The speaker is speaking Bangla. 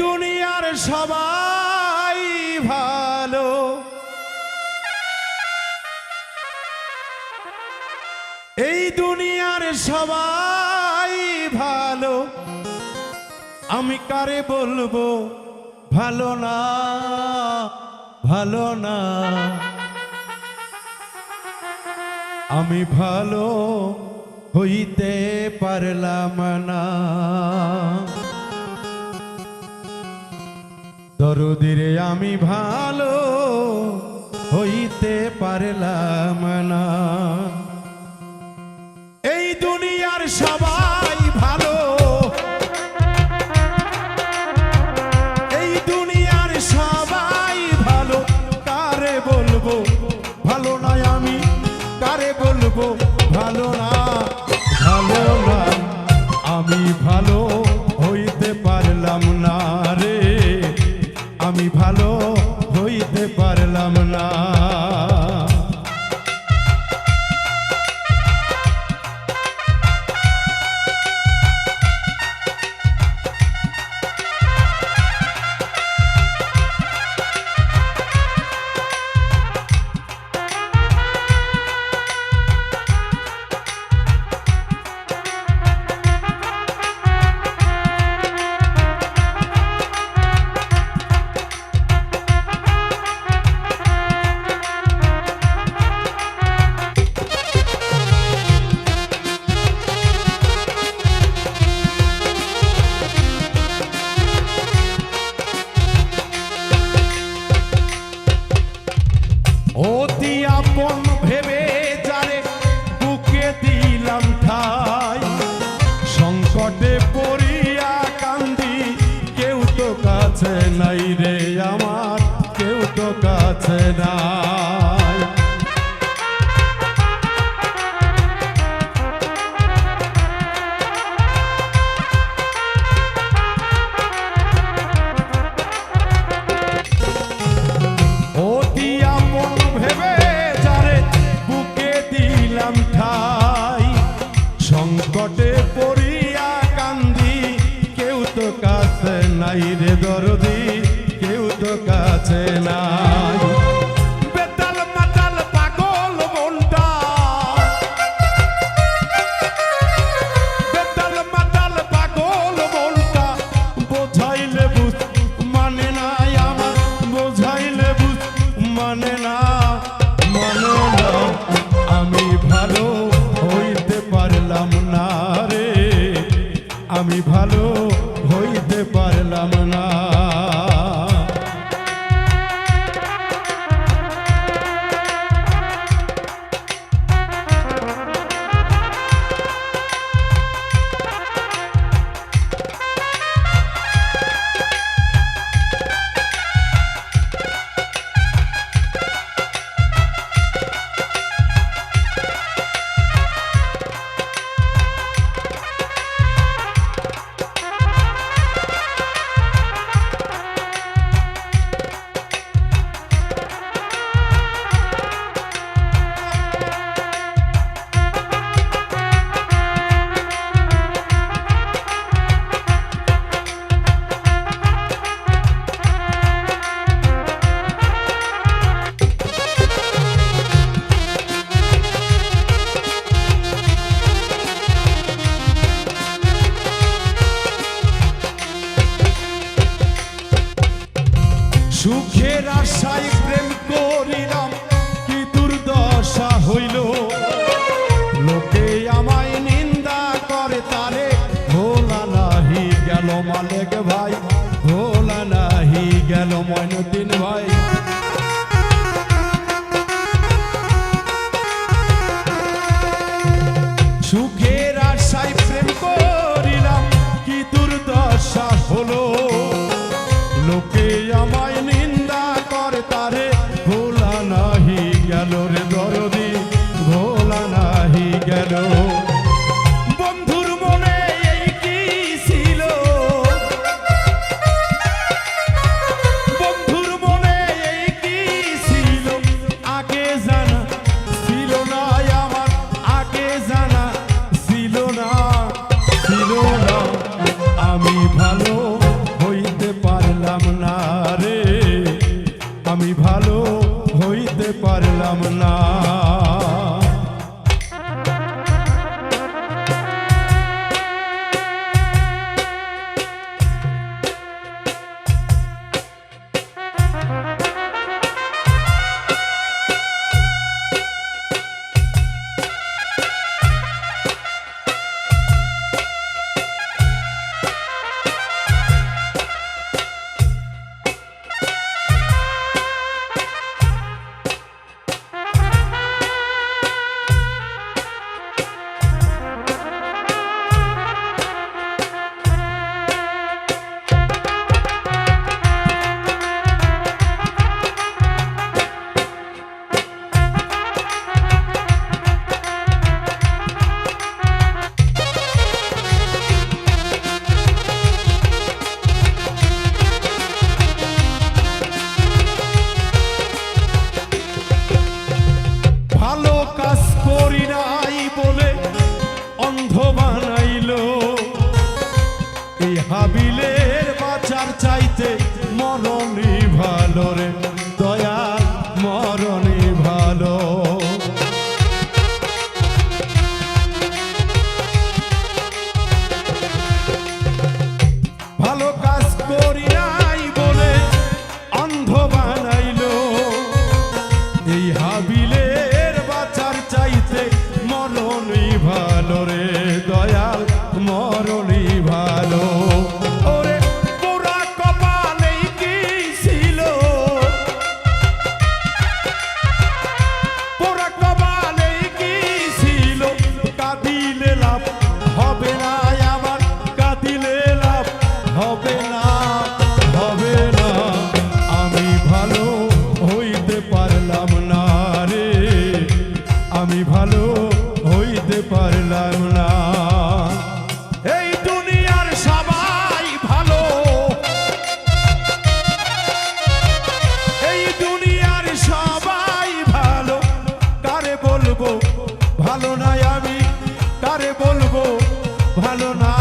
দুনিয়ার সবাই ভালো। এই দুনিয়ার সবাই ভালো। আমি কারে বলব, ভালো না ভালো না। আমি ভালো হইতে পারলাম না। দরদিরে আমি ভালো হইতে পারলাম না। আমি ভালো হইতে পারলাম না। প্রার্থনা ভালো ময়নুদ্দিন ভাই। সুখের আশায় প্রেম করিলাম, কি দুর্দশা হলো? লোকে আমায় নিন্দা করে, তারে ভোলা নাহি গেল রে Krishna Jehová. পারলাম না। এই দুনিয়ার সবাই ভালো। এই দুনিয়ার সবাই ভালো। কারে বলব? ভালো নাই আমি। কারে বলব? ভালো না